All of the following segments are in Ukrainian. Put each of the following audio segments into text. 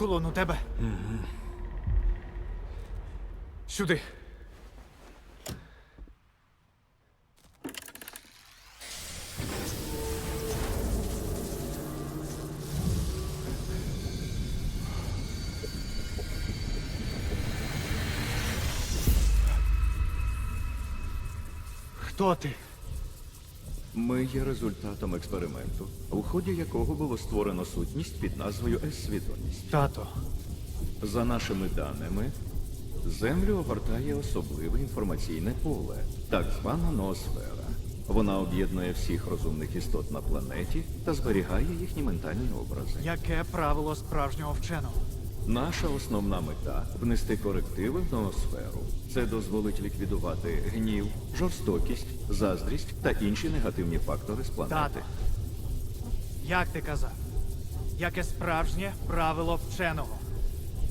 Кулон у тебе? Сюди. Хто ти? Ми є результатом експерименту, у ході якого було створено сутність під назвою С-свідомість. Тато. За нашими даними, Землю огортає особливе інформаційне поле, так звана ноосфера. Вона об'єднує всіх розумних істот на планеті та зберігає їхні ментальні образи. Яке правило справжнього вченого? Наша основна мета внести корективи в ноосферу. Це дозволить ліквідувати гнів, жорстокість, заздрість та інші негативні фактори з планети. Тато. Як ти казав? Яке справжнє правило вченого?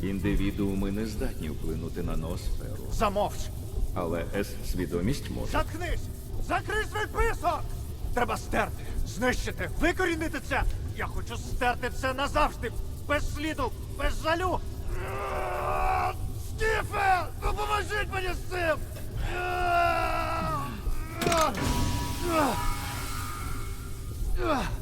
Індивідууми не здатні вплинути на ноосферу, Замовч! але С-свідомість може. Заткнись! Закрий свій писок! Треба стерти, знищити, викорінити це! Я хочу стерти це назавжди! Без сліду, без жалю! Стіфе! Допоможіть мені з цим! Е.